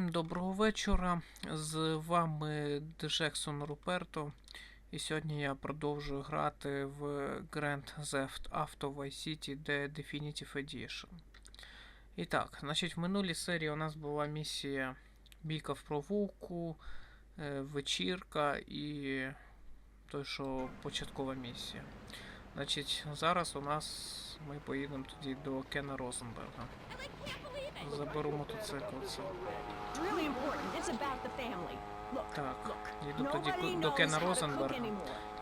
Всім доброго вечора. З вами Джексон Руперто. І сьогодні я продовжую грати в Grand Theft Auto Vice City The Definitive Edition. І так, значить, в минулій серії у нас була місія Бійка в провулку, е, вечірка і той, що початкова місія. Значить, зараз у нас ми поїдемо тоді до Кена Розенберга. Заберу мотоцикл. Це. Так, look. їду тоді до Кена Розенберга.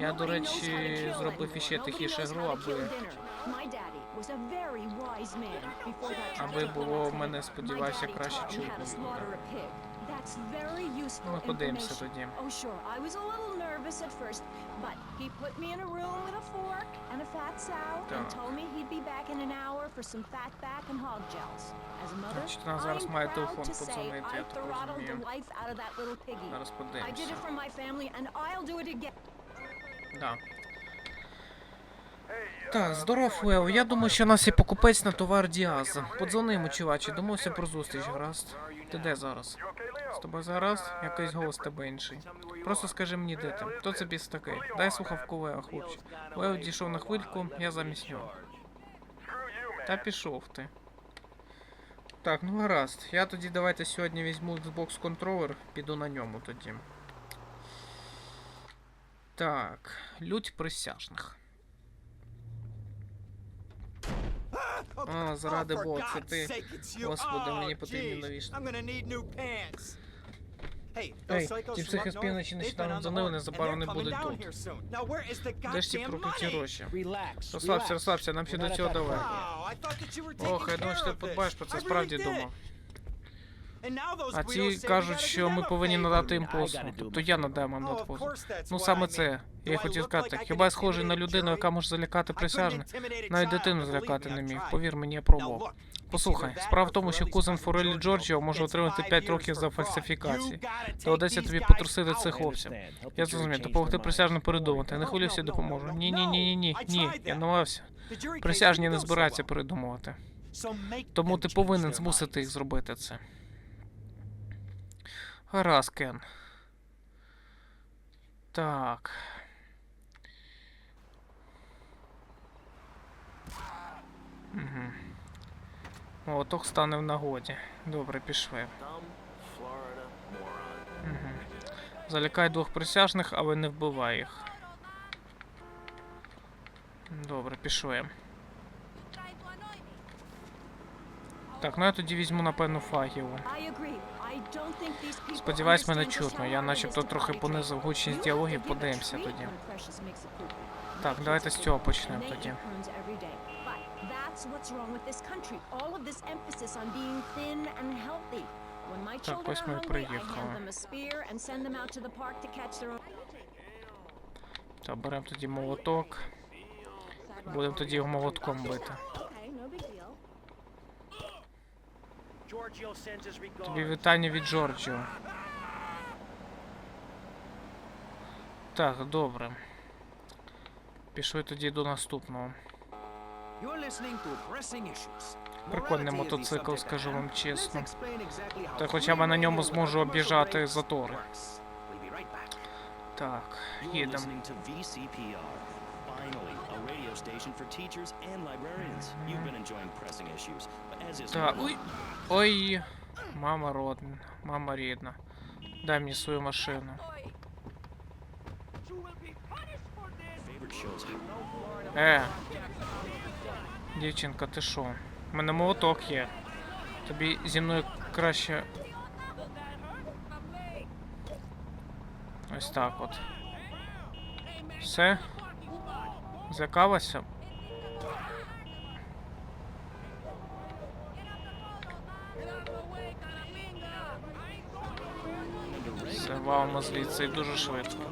Я, до речі, зробив іще тихіше гру, аби, аби було в мене, сподіваюся, краще чутно useful Ми подивимося тоді. Oh, sure. I was a little nervous at first, but he put me in a room with a fork and a fat sow and Так. told me he'd be back in an hour for some fat back and hog gels. As a mother, Значить, вона зараз I'm має proud телефон to say подзвонити, я I так throttled the розумію. life out of that little piggy. Зараз I did подивимося. it for my family and I'll do it again. Да. Так, здоров, Лео. Я думаю, що у нас є покупець на товар Діаз. Подзвони йому, чувачі, домовся про зустріч, гаразд. Ти де зараз? З тобою зараз? Якийсь голос тебе інший. Просто скажи мені, де ти. Хто це біс такий? Дай слухавку Лео, хлопче. Лео дійшов на хвильку, я замість нього. Та пішов ти. Так, ну гаразд. Я тоді давайте сьогодні візьму Xbox контролер, піду на ньому тоді. Так, лють присяжних. О, заради Бога, це ти. Господи, мені потрібні нові Ей, ті психи з півночі нещодавно дзвонили, незабаром не будуть тут. Де ж ці прокляті гроші? Розслабся, розслабся, нам ще до цього далеко. Ох, я думаю, що ти подбаєш про це, справді думав. А ці кажуть, що ми повинні надати їм послугу. Тобто я надам їм надпослугу. Ну саме це. Я хотів сказати, хіба я схожий на людину, яка може залякати присяжних? Навіть дитину злякати не міг. Повір мені, я пробував. Послухай, справа в тому, що кузен Форелі Джорджіо може отримати 5 років за фальсифікації. Доведеться тобі потрусити цих хлопців. Я зрозумів, допомогти присяжним передумати. Не хвилюйся, допоможу. Ні, ні, ні, ні, ні, ні. Я намагався. Присяжні не збираються передумувати. Тому ти повинен змусити їх зробити це. Гаразд, Кен. Так. Угу. Молоток стане в нагоді. Добре, пішли. Угу. Залякай двох присяжних, але не вбивай їх. Добре, пішли. Так, ну я тоді візьму, напевно, фагіву. Сподіваюсь, мене чутно. Я начебто трохи понизив гучність діалогів, подивимося тоді. Так, давайте з цього почнемо тоді. That's what's wrong with this country. All of this emphasis on being thin and healthy. When my Так, children are hungry, I hand them a spear and send them out to the park to catch their own. Так, беремо тоді молоток. Будемо тоді його молотком бити. Тобі вітання від Джорджіо. Так, добре. Пішли тоді до наступного. Прикольний мотоцикл, скажу вам чесно. Та хоча б на ньому зможу об'їжджати затори. Так, їдемо. Finally, a radio station for teachers and librarians. You've been enjoying pressing issues, as is Так, normal. ой. Ой, мама родна, мама рідна. Дай мені свою машину. Favorite shows how Е. Дівчинка, ти що? У мене молоток є. Тобі зі мною краще. Ось так от. Все? Злякалася? Все, валимо звідси дуже швидко.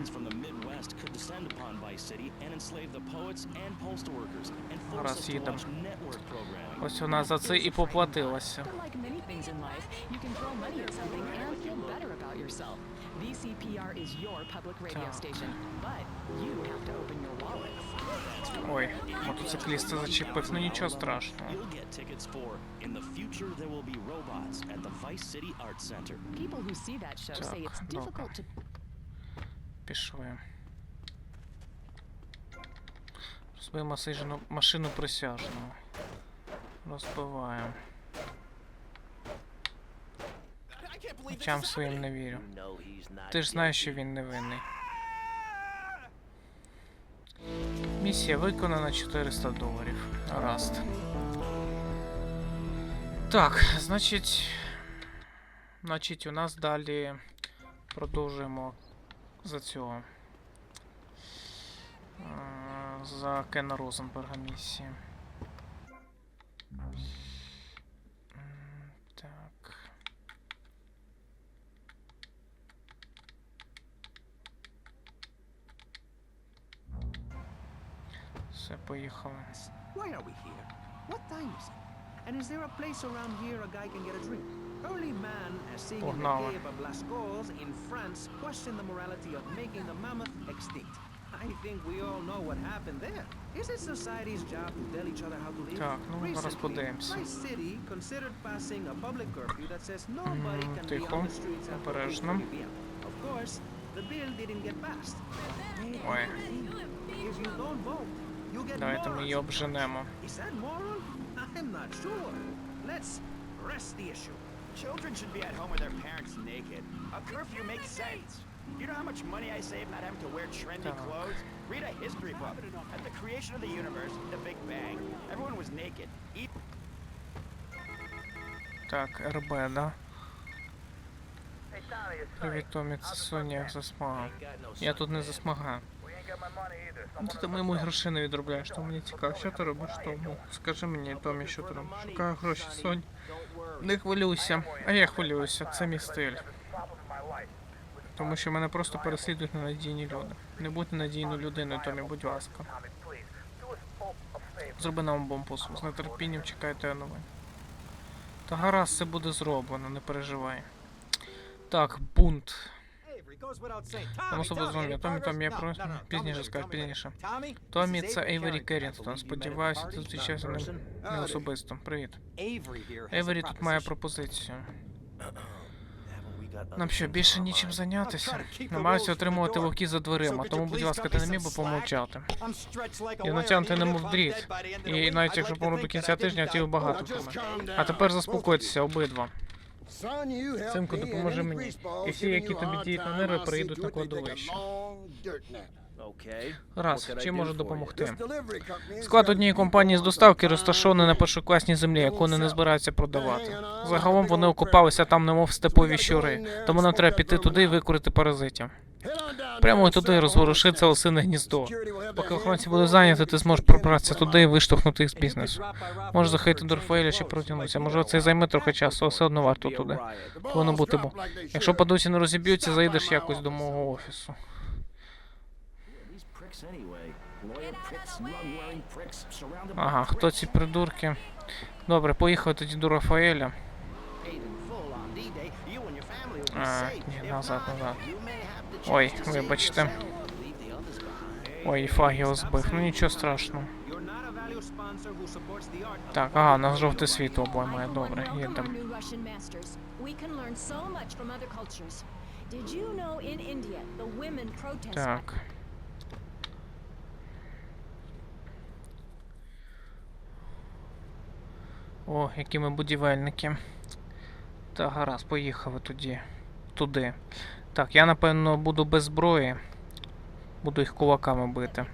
ones from the Midwest could descend upon Vice City and enslave the poets and postal workers and force Раз us to їдем. watch network programming. Ось вона за це і поплатилася. Like many things in life, you can throw money at something and feel better about yourself. VCPR is your public radio Так. station, but you have to open your wallet. Ой, мотоцикліста зачепив, ну нічого страшного. You'll get tickets for In the Future There Will Be Robots at the Vice City Arts Center. People who see that show say it's Так, добре. difficult to Пішли. Розбив масижну машину присяжного. Розбиваємо. Очам своїм не вірю. Ти ж знаєш, що він невинний. Місія виконана 400 доларів. Гаразд. Так, значить. Значить, у нас далі продовжуємо за цього. Е, За Кена Розенберга місії. М, Так. Все, поїхали. Why are we here? What time is it? And is there a place around here a guy can get a drink? Early man, as seen in the Pognały. cave of Lascaux in France, questioned the morality of making the mammoth extinct. I think we all know what happened there. Is it society's job to tell each other how to live? Так, ну, зараз Recently, подивимося. Vice City considered passing a public curfew that says nobody М, can be тихо, on the streets after обережно. 8 p.m. Of course, the bill didn't get passed. Ой, If you don't vote, you get давайте ми more її обженемо. Is that moral? I'm not sure. Let's rest the issue. Children should be at home with their parents naked. A curfew makes sense. You know how much money I save not having to wear trendy Так. clothes? Read a history book. At the creation of the universe, the Big Bang, everyone was naked. Eat Так, РБ, да? Привіт, Томі, це Соня засмага. Я тут не засмагаю. Ну, Ти моєму гроші не відробляєш, то мені цікаво, що ти робиш тому? Скажи мені, Томі, що ти робиш? Шукаю гроші, Сонь. Не хвилюйся, а я хвилююся, це мій стиль. Тому що мене просто переслідують ненадійні люди. Не будь ненадійною людиною, Томі, будь ласка. Зроби нам бомбусу. З нетерпінням чекайте новин. Та гаразд, все буде зроблено, не переживай. Так, бунт. Там особо дзвоню. Томі, Томі, я про- пізніше скажу, пізніше. Томі, це Ейвері Керрінстон. Сподіваюся, ти зустрічався не особисто. Привіт. Ейвері тут має пропозицію. Нам що, більше нічим зайнятися? Намагаюся отримувати вовки за дверима, тому, будь ласка, ти не міг би помовчати. Я натягнутий немов дріт. І навіть якщо помру до кінця тижня, тіл багато мене. А тепер заспокойтеся обидва. Синку, допоможи мені. І всі, які тобі діють на нерви, приїдуть на кладовище. Раз, чим можу допомогти? Склад однієї компанії з доставки розташований на першокласній землі, яку вони не збираються продавати. Загалом вони окупалися там, немов степові щури, тому нам треба піти туди і викорити паразитів. Прямо туди розворуши це осине гніздо. Поки охоронці будуть зайняті, ти зможеш пробратися туди і виштовхнути їх з бізнесу. Може заходити до Рафаеля чи протягнутися. Може це і займе трохи часу, але все одно варто туди. Повинно бути, бо якщо падуть і не розіб'ються, заїдеш якось до мого офісу. Ага, хто ці придурки? Добре, поїхали тоді до Рафаеля. А, ні, назад, назад. Ой, вибачте. Ой, і Фагіо збив. Ну нічого страшного. Так, ага, нас жовте світло обоймає. Добре, їдемо. our О, які ми будівельники. Та гаразд, поїхали тоді. Туди. Так, я напевно буду без зброї. Буду їх кулаками бити.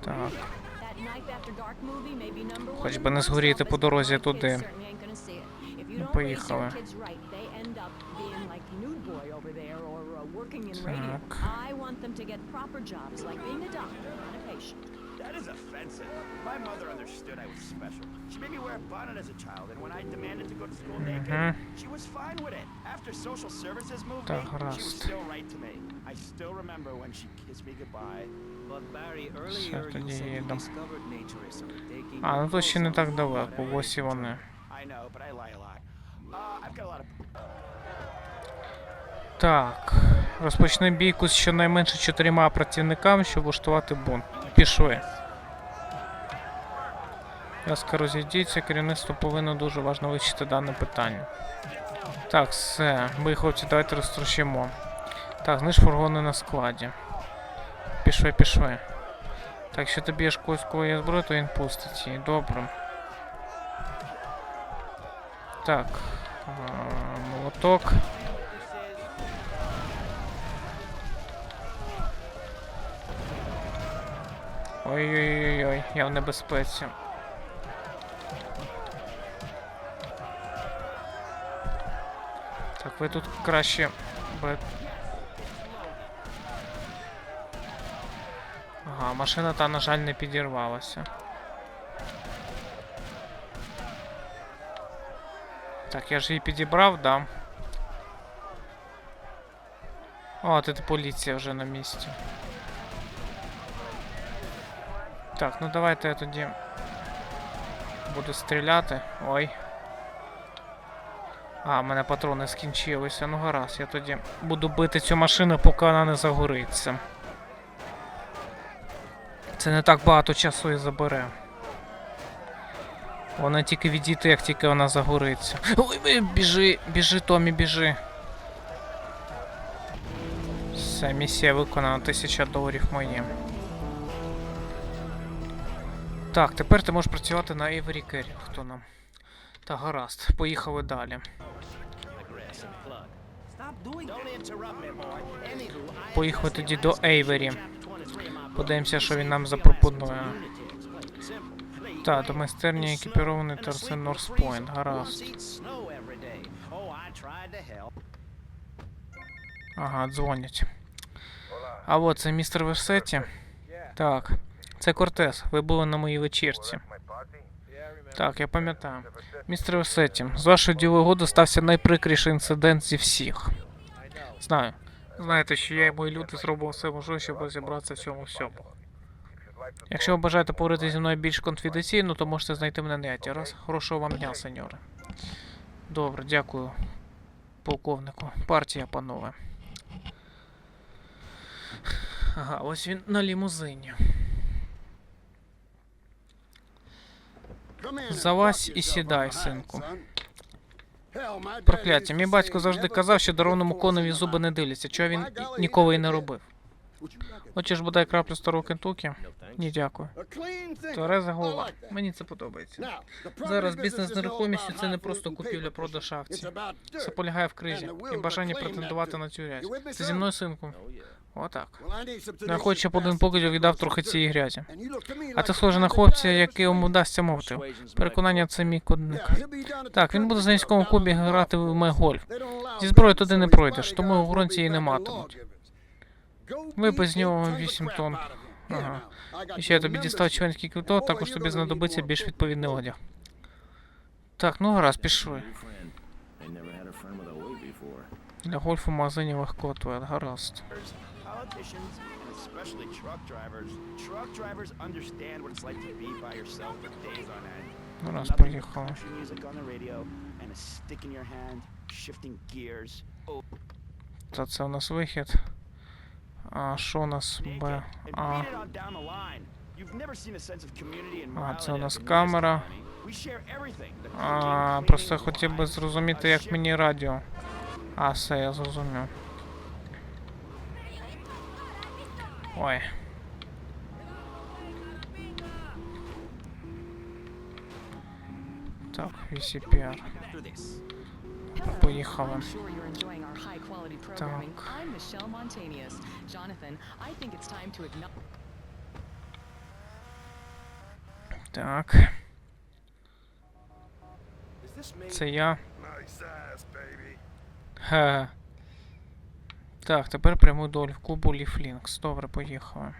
Так. Хоч би не згоріти по дорозі туди. Ну, поїхали. uh. Так. That is offensive. My mother understood I was special. She made me wear a bonnet as a child, and when I demanded to go to school naked, Mhm. she was fine with it. After social services moved me, she was still right to me. I still remember when she kissed me goodbye. But Barry, earlier you said you discovered naturism, taking А, ну то ще не так далеко, ось і вони. I know, but I lie a lot. Uh, I've got a lot of. Так. Розпочни бійку з щонайменше чотирма працівниками, щоб влаштувати бунт. Пішли. Ласка, розійдіться, керівництво повинно дуже важно вивчити дане питання. Так, все. Ви, хлопці, давайте розтрощимо. Так, зниж фургони на складі. Пішли, пішли. Так, якщо ти б'єш когось, коли є зброя, то він пустить її. Добре. Так. Молоток. Ой-ой-ой, я в небезпеці. Так, ви тут краще. бе- Ага, машина та, на жаль, не підірвалася. Так, я ж її підібрав, да. О, тут поліція вже на місці. Так, ну давайте я тоді буду стріляти. Ой. А, в мене патрони скінчилися. Ну гаразд, я тоді буду бити цю машину, поки вона не загориться. Це не так багато часу і забере. Вона тільки відійти, як тільки вона загориться. Ой, ой, біжи, біжи, Томі, біжи. Все, місія виконана, тисяча доларів моє. Так, тепер ти можеш працювати на Avery Керрінгтона. Та гаразд, поїхали далі. Поїхали тоді до Ейвері. Chapter 23 of my Подивимося, що він нам запропонує. Так, до майстерні екіпірований Торсен Норспойнт. Гаразд. Ага, дзвонять. А от це містер Версеті. Так. Це Кортес. Ви були на моїй вечірці. Так, я пам'ятаю. Містер Версеті, з вашої ділової годи стався найприкріший інцидент зі всіх. Знаю. Знаєте, що я і мої люди зробимо все можливе, щоб розібратися в цьому всьому. Якщо ви бажаєте поговорити зі мною більш конфіденційно, то можете знайти мене на яті. Раз. Хорошого вам дня, сеньоре. Добре, дякую, полковнику. Партія, панове. Ага, ось він на лімузині. Залазь і сідай, синку. Прокляття, мій батько завжди казав, що даровному конові зуби не дивляться, чого він ніколи і не робив. Хочеш бодай краплю старого Кентукі? Ні, дякую. Твереза голова. Мені це подобається. Зараз бізнес з нерухомістю це не просто купівля-продаж акцій. Це полягає в кризі і бажанні претендувати на цю грязь. Ти зі мною, синку? Отак. Я хочу, щоб один покидів віддав трохи цієї грязі. А ти схоже на хлопця, якому вдасться мовити. Переконання це мій кодник. Так, він буде за низькому клубі грати в мегольф. Зі зброї туди не пройдеш, тому охоронці її не матимуть. Випий з нього 8 тонн. Ага. І ще я тобі дістав членський квиток, також тобі знадобиться більш відповідний одяг. Так, ну гаразд, пішли. Для гольфу в магазині легко туалет, гаразд. Especially. Ну раз. Oh, Та це у нас вихід. А що у нас make Б? it and А, beat it on down the line. You've never seen a sense of community and А, це у morality нас like in this камера. economy. We share everything. The а cooking, просто cleaning, хотів би wine, зрозуміти, a як shared мені радіо. А, все, я зрозумів. Ой. Так, VCPR. Programming. Так. I'm Michelle Montanius. Jonathan, I think it's time to acknowledge. Так, це я. Ге. Так, тепер пряму долю в клубу Ліфлінкс. Добре, поїхали.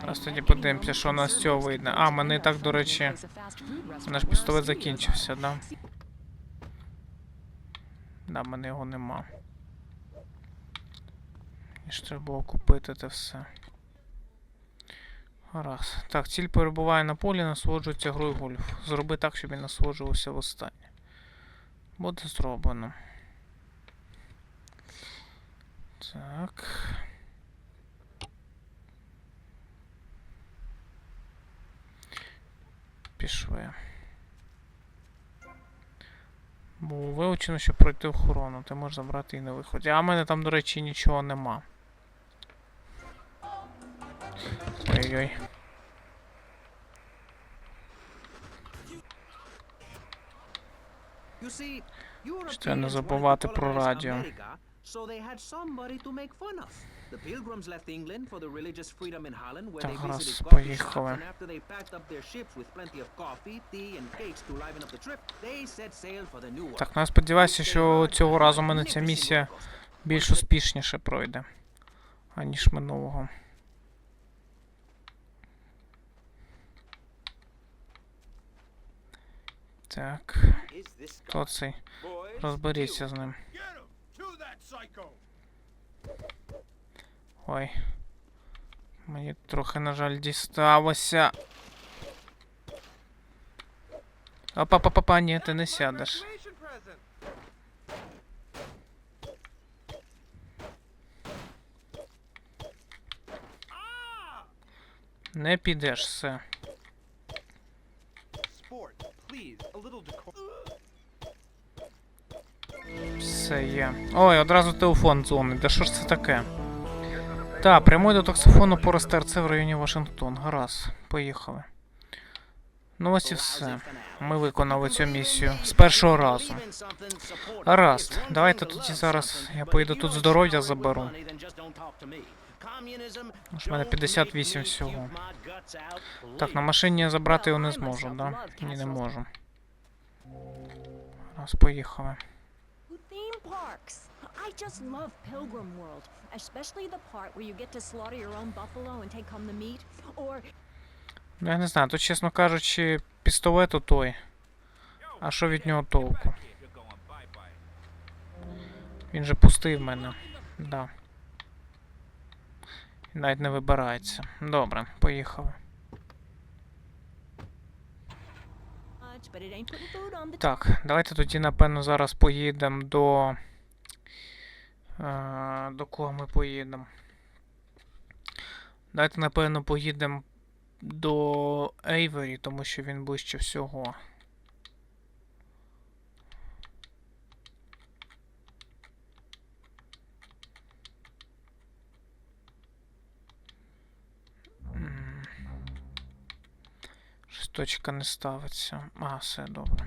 Зараз тоді подивимося, що у нас цього вийде. А, мене і так, до речі, наш пістолет закінчився, да? Да, мене його нема. І ж треба було купити те все. Гаразд. Так, ціль перебуває на полі, насолоджується грою гольф. Зроби так, щоб він насолоджувався востаннє. Буде зроблено. Так. Пішли. Було вилучено, щоб пройти охорону. Ти можеш забрати її на виході. А в мене там, до речі, нічого нема. Ой-ой. Ще не забувати про радіо. America, so they had somebody to make fun of. The Pilgrims left England for the religious freedom in Holland, where Так, they раз, поїхали. and after they packed up their ships with plenty of coffee, tea, and cakes to liven up the trip, they set sail for the New World. Так, ну я сподіваюся, що цього разу в мене ця місія більш успішніше пройде, аніж минулого. Так, хто цей? Розберіться з ним. Ой. Мені трохи, на жаль, дісталося. Опа-па-па-па, ні, ти не сядеш. Не підеш все. Все є. Ой, одразу телефон дзвонить. Да що ж це таке? Та, прямой до таксофону по РЦ в районі Вашингтон. Гаразд, поїхали. Ну ось і все. Ми виконали цю місію з першого разу. Гаразд, давайте тоді зараз я поїду тут здоров'я заберу. В мене 58 всього. Так, на машині я забрати його не зможу, да? Ні, не можу. Раз, поїхали. Parks. I just love Pilgrim World, especially the part where you get to slaughter your own buffalo and take home the meat, or Ну, я не знаю, тут, чесно кажучи, пістолет у той. А що від нього толку? Він же пустий в мене. Да. Навіть не вибирається. Добре, поїхали. much, but it ain't putting food on the Так, давайте тоді, напевно, зараз поїдемо до. Е, до кого ми поїдемо? Давайте, напевно, поїдемо до Ейвері, тому що він ближче всього. Точка не ставиться. А, все добре.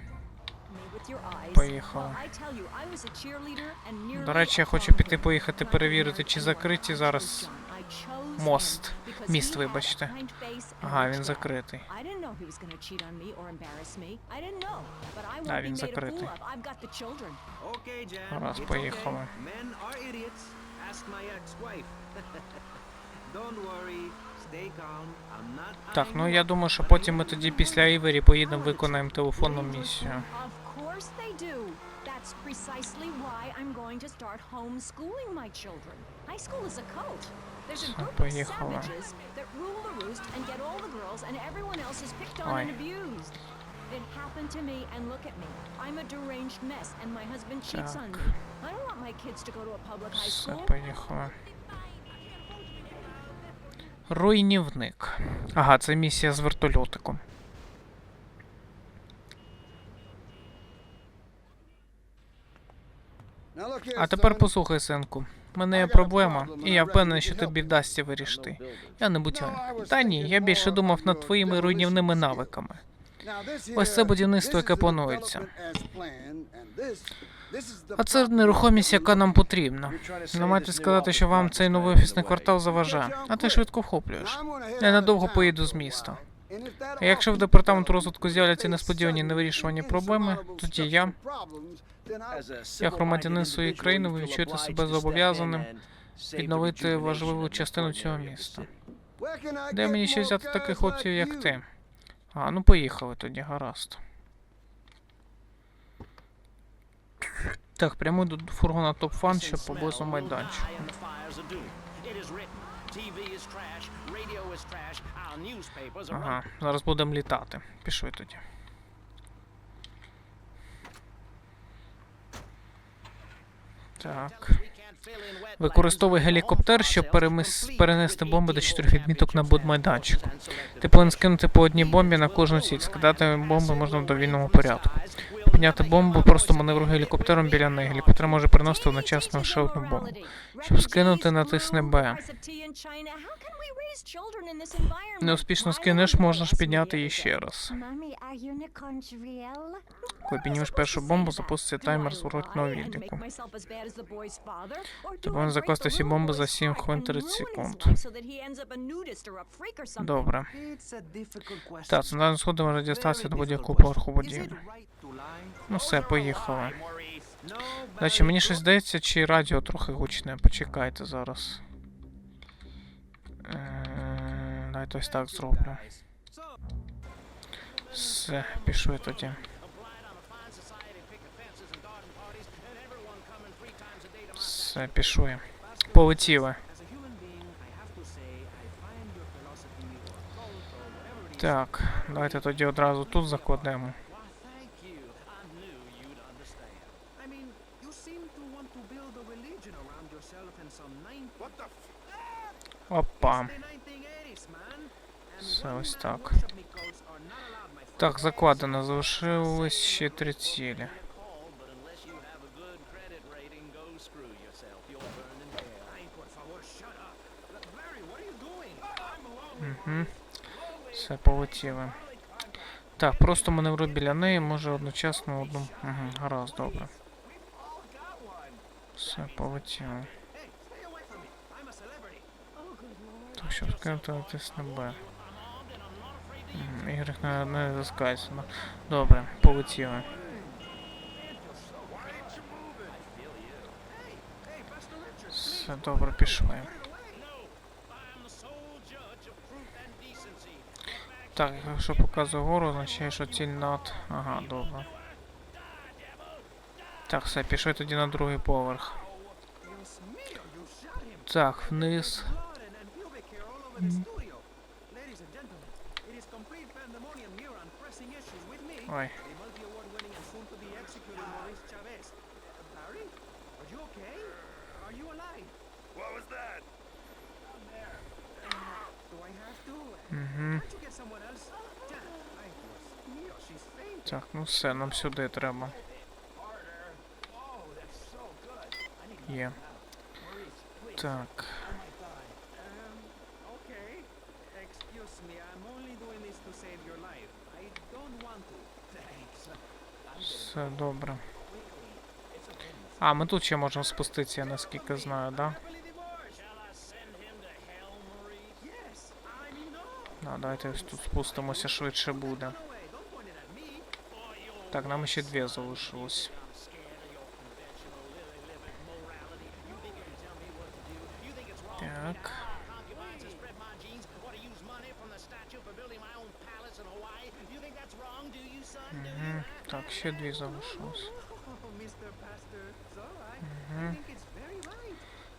Поїхали. До речі, я хочу піти поїхати перевірити, чи закриті зараз мост. Міст, вибачте. Ага, він закритий. Да, він закритий. it's поїхали. Don't worry. Так, ну я думаю, що потім ми тоді після. Івері поїдемо, виконаємо телефонну місію. That's precisely why I'm going to start homeschooling my children. High school is a cult. There's a group of savages that rule the roost and get all the girls, and everyone else is picked on and abused. It happened to me, and look at me. I'm a deranged mess, and my husband cheats on me. I don't want my kids to go to a public high school. Руйнівник. Ага, це місія з вертольотиком. А тепер послухай, синку. У мене є проблема, і я впевнений, що тобі вдасться вирішити. Я не будівельник. Та ні, я більше думав над твоїми руйнівними навиками. Ось це будівництво, яке планується. А це нерухомість, яка нам потрібна. Не маєте сказати, що вам цей новий офісний квартал заважає, а ти швидко вхоплюєш. Я надовго поїду з міста. А якщо в департаменту розвитку з'являться несподівані невирішувані проблеми, тоді я, як громадянин своєї країни, ви відчуєте себе зобов'язаним відновити важливу частину цього міста. Де мені ще взяти таких хлопців, як ти? А, ну поїхали тоді, гаразд. Так, прямуй до фургона Топ Фан, що поблизу майданчику. Ага, зараз будемо літати. Пішли тоді. Так. Використовуй гелікоптер, щоб перемис- перенести бомби до чотирьох відміток на будмайданчику. Ти повинен скинути по одній бомбі на кожну ціль. Скидати бомби можна в довільному порядку. Підняти бомбу, просто маневруй гелікоптером біля неї. Гелікоптер може переносити одночасно ще одну бомбу. Щоб скинути, натисни Б. Неуспішно скинеш, можна ж підняти її ще раз. Коли піднімеш першу бомбу, запуститься таймер зворотного відліку. Ти повинен закласти всі бомби за 7 хвилин 30 секунд. Добре. Так, центральна сходи може дістатися до будь-якого поверху будівлі. Ну все, поїхали. Значить, мені щось здається, чи радіо трохи гучне. Почекайте зараз. Е, Давайте ось так зроблю. Все, пішли тоді. Все, пішли. Полетіли. Так, давайте тоді одразу тут закладемо. Why, thank you. I knew you'd understand. I mean, you seem to want to build a religion around yourself and some 90 What the f- Опа. the 1980s, man. And Все, women ось that так. worship me cults are not allowed, my friend. Так, закладено. Залишилось ще три цілі. Called, but unless you have a good credit rating, go screw yourself. You'll burn in hell. Ay, por favor, shut up. Look, Barry, what are you doing? I'm alone. Угу. Все, полетіли. Так, просто маневруй біля неї, може одночасно одну. Угу, гаразд, добре. Все, полетіли. Hey, stay away from me. I'm a celebrity. Так, щоб скинути натисни Б. Мгм, не, не заскайся. Ну, Добре, полетіли. Все, добре, пішли. Так, якщо показує гору, означає, що ціль над. Ага, добре. Так, все, пішли тоді на другий поверх. Так, вниз. Ой. Угу. Так, ну все, нам сюди треба. Є. Так. Все добре. А, ми тут ще можемо спуститися, наскільки знаю, да? Да, давайте ось тут спустимося, швидше буде. Так, нам ще дві залишилось. Так. Угу. Так, ще дві залишилось.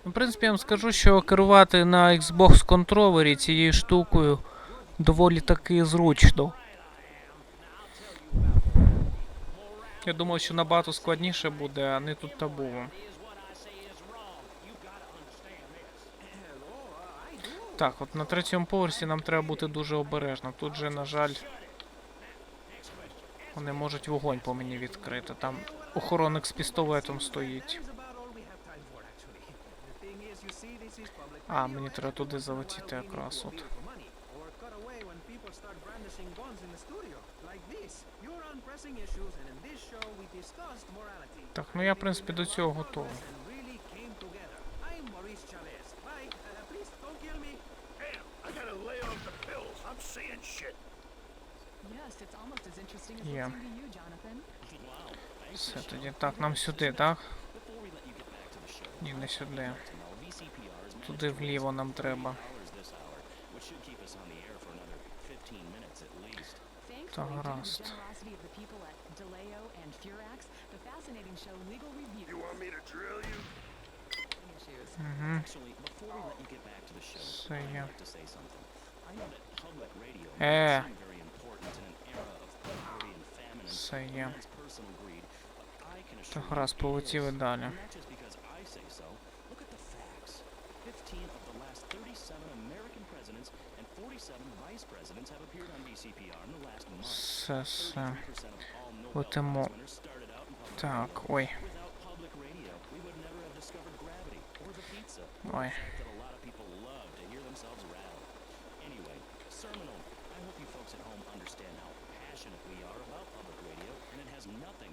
Ну, в принципі, я вам скажу, що керувати на Xbox контролері цією штукою доволі таки зручно. Я думав, що набагато складніше буде, а не тут та. Так, от на третьому поверсі нам треба бути дуже обережно. Тут же, на жаль, вони можуть вогонь по мені відкрити. Там охоронник з пістолетом стоїть. А, мені треба туди залетіти якраз от. Так, ну я, в принципі, до цього готовий. Uh, shit. Yes, it's almost as interesting as Yeah. listening Jonathan. Все, тоді так, нам сюди, так? Ні, не сюди. Туди вліво нам треба. hours this hour, which should keep us on the air for another 15 minutes at least. Thankfully, due to the гаразд. Угу. Actually, before we Все є. Так, раз полетіли далі. Все, все. Летимо. Так, ой. Ой.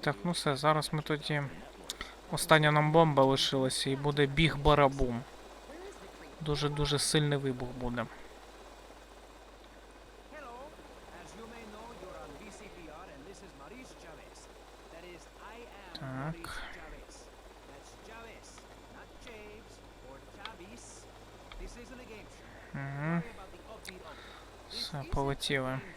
Так, ну все, зараз ми тоді. Остання нам бомба лишилася і буде біг барабум. Дуже-дуже сильний вибух буде. Hello. As you may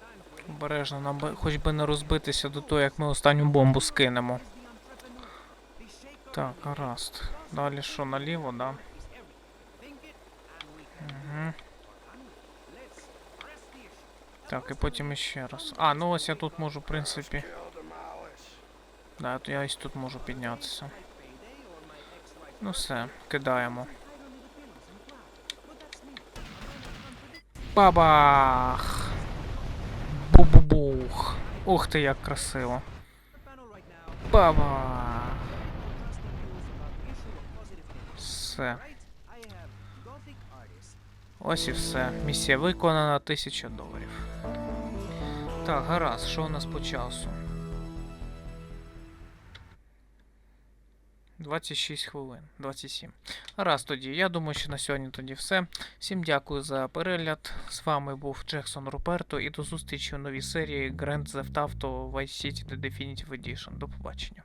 times where Обережно, нам би хоч би не розбитися до того, як ми останню бомбу скинемо. Так, гаразд. Далі що, наліво, да? is everything. Think it and we can. Угу. Or can we? Let's press the issue. Так, і потім іще раз. А, ну ось я тут можу, в принципі. Да, я ось тут можу піднятися. Ну все, кидаємо. Бабах! Бу-бу-бух! Ух ти, як красиво. Бабах! Все. Ось і все. Місія виконана 1000 доларів. Так, гаразд, що у нас по часу? 26 хвилин, 27. Гаразд тоді. Я думаю, що на сьогодні тоді все. Всім дякую за перегляд. З вами був Джексон Руперто і до зустрічі у новій серії Grand Theft Auto Vice City The Definitive Edition. До побачення.